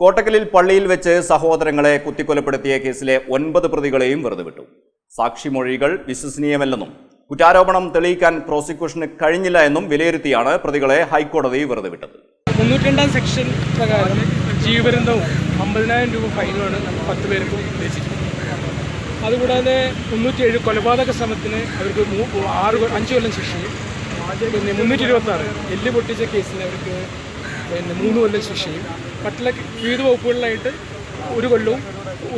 കോട്ടക്കലിൽ പള്ളിയിൽ വെച്ച് സഹോദരങ്ങളെ കുത്തിക്കൊലപ്പെടുത്തിയ കേസിലെ ഒൻപത് പ്രതികളെയും വെറുതെ വിട്ടു സാക്ഷിമൊഴികൾ വിശ്വസനീയമല്ലെന്നും കുറ്റാരോപണം തെളിയിക്കാൻ പ്രോസിക്യൂഷന് കഴിഞ്ഞില്ല എന്നും വിലയിരുത്തിയാണ് പ്രതികളെ ഹൈക്കോടതി വെറുതെ വിട്ടത് മുന്നൂറ്റിരണ്ടാം സെക്ഷൻ പ്രകാരം ജീവപര്യന്തവും അമ്പതിനായിരം രൂപ ഫൈനുമാണ് പത്ത് പേർക്കും ഉദ്ദേശിച്ചിട്ടുള്ളത് അതുകൂടാതെ മുന്നൂറ്റിയേഴ് കൊലപാതക ശ്രമത്തിന് അവർക്ക് ആറ് അഞ്ച് കൊല്ലം ശിക്ഷയും പിന്നെ മുന്നൂറ്റി ഇരുപത്തി ആറ് എല്ല് പൊട്ടിച്ച കേസിന് അവർക്ക് പിന്നെ മൂന്ന് കൊല്ലം ശിക്ഷയും മറ്റുള്ള വിവിധ വകുപ്പുകളിലായിട്ട് ഒരു കൊല്ലവും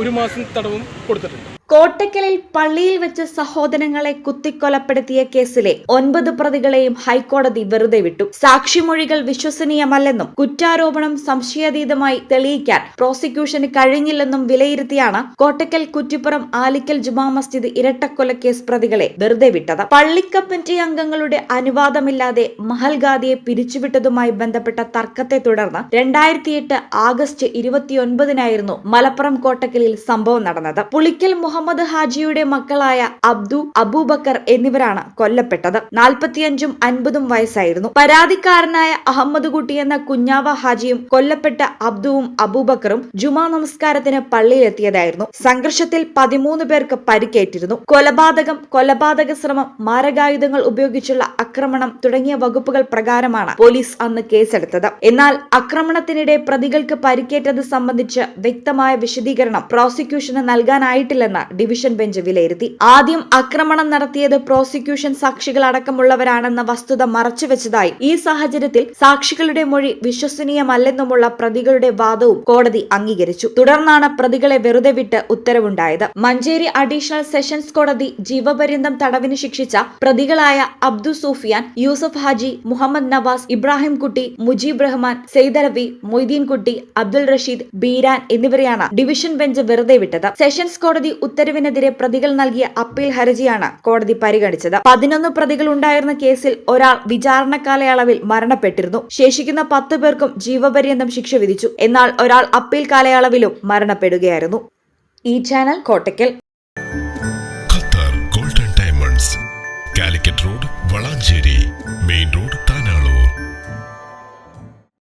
ഒരു മാസം തടവും കൊടുത്തിട്ടുണ്ട്. കോട്ടക്കലിൽ പള്ളിയിൽ വെച്ച് സഹോദരങ്ങളെ കുത്തിക്കൊലപ്പെടുത്തിയ കേസിലെ ഒൻപത് പ്രതികളെയും ഹൈക്കോടതി വെറുതെ വിട്ടു. സാക്ഷിമൊഴികൾ വിശ്വസനീയമല്ലെന്നും കുറ്റാരോപണം സംശയാതീതമായി തെളിയിക്കാൻ പ്രോസിക്യൂഷന് കഴിഞ്ഞില്ലെന്നും വിലയിരുത്തിയാണ് കോട്ടക്കൽ കുറ്റിപ്പുറം ആലിക്കൽ ജുമാ മസ്ജിദ് ഇരട്ടക്കൊലക്കേസ് പ്രതികളെ വെറുതെ വിട്ടത്. പള്ളി കമ്മിറ്റി അംഗങ്ങളുടെ അനുവാദമില്ലാതെ മഹൽഗാദിയെ പിരിച്ചുവിട്ടതുമായി ബന്ധപ്പെട്ട തർക്കത്തെ തുടർന്ന് രണ്ടായിരത്തി എട്ട് ആഗസ്റ്റ് ഇരുപത്തിയൊൻപതിനായിരുന്നു മലപ്പുറം കോട്ടക്കലിൽ സംഭവം നടന്നത്. പുളിക്കൽ മുഹമ്മദ് ഹാജിയുടെ മക്കളായ അബ്ദു അബൂബക്കർ എന്നിവരാണ് കൊല്ലപ്പെട്ടത്. നാൽപ്പത്തിയഞ്ചും അൻപതും വയസ്സായിരുന്നു. പരാതിക്കാരനായ അഹമ്മദ് കുട്ടി എന്ന കുഞ്ഞാവ ഹാജിയും കൊല്ലപ്പെട്ട അബ്ദുവും അബൂബക്കറും ജുമാ നമസ്കാരത്തിന് പള്ളിയിലെത്തിയതായിരുന്നു. സംഘർഷത്തിൽ പതിമൂന്ന് പേർക്ക് പരിക്കേറ്റിരുന്നു. കൊലപാതകം കൊലപാതക ശ്രമം മാരകായുധങ്ങൾ ഉപയോഗിച്ചുള്ള ആക്രമണം തുടങ്ങിയ വകുപ്പുകൾ പ്രകാരമാണ് പോലീസ് അന്ന് കേസെടുത്തത്. എന്നാൽ ആക്രമണത്തിനിടെ പ്രതികൾക്ക് പരിക്കേറ്റത് സംബന്ധിച്ച് വ്യക്തമായ വിശദീകരണം പ്രോസിക്യൂഷന് നൽകാനായിട്ടില്ലെന്ന് ഡിവിഷൻ ബെഞ്ച് വിലയിരുത്തി. ആദ്യം ആക്രമണം നടത്തിയത് പ്രോസിക്യൂഷൻ സാക്ഷികൾ അടക്കമുള്ളവരാണെന്ന വസ്തുത മറച്ചുവെച്ചതായി. ഈ സാഹചര്യത്തിൽ സാക്ഷികളുടെ മൊഴി വിശ്വസനീയമല്ലെന്നുമുള്ള പ്രതികളുടെ വാദവും കോടതി അംഗീകരിച്ചു. തുടർന്നാണ് പ്രതികളെ വെറുതെ വിട്ട് ഉത്തരവുണ്ടായത്. മഞ്ചേരി അഡീഷണൽ സെഷൻസ് കോടതി ജീവപര്യന്തം തടവിന് ശിക്ഷിച്ച പ്രതികളായ അബ്ദു സൂഫിയാൻ യൂസഫ് ഹാജി മുഹമ്മദ് നവാസ് ഇബ്രാഹിം കുട്ടി മുജീബ് റഹ്മാൻ സെയ്ദലവി മൊയ്തീൻകുട്ടി അബ്ദുൾ റഷീദ് ബീരാൻ എന്നിവരെയാണ് ഡിവിഷൻ ബെഞ്ച് വെറുതെ വിട്ടത്. സെഷൻസ് കോടതി ഉത്തരവിനെതിരെ പ്രതികൾ നൽകിയ അപ്പീൽ ഹർജിയാണ് കോടതി പരിഗണിച്ചത്. പതിനൊന്ന് പ്രതികൾ ഉണ്ടായിരുന്ന കേസിൽ ഒരാൾ വിചാരണ കാലയളവിൽ മരണപ്പെട്ടിരുന്നു. ശേഷിക്കുന്ന പത്ത് പേർക്കും ജീവപര്യന്തം ശിക്ഷ വിധിച്ചു. എന്നാൽ ഒരാൾ അപ്പീൽ കാലയളവിലും മരണപ്പെടുകയായിരുന്നു. ഈ channel Kottakkal Qatar golden diamonds Calicut road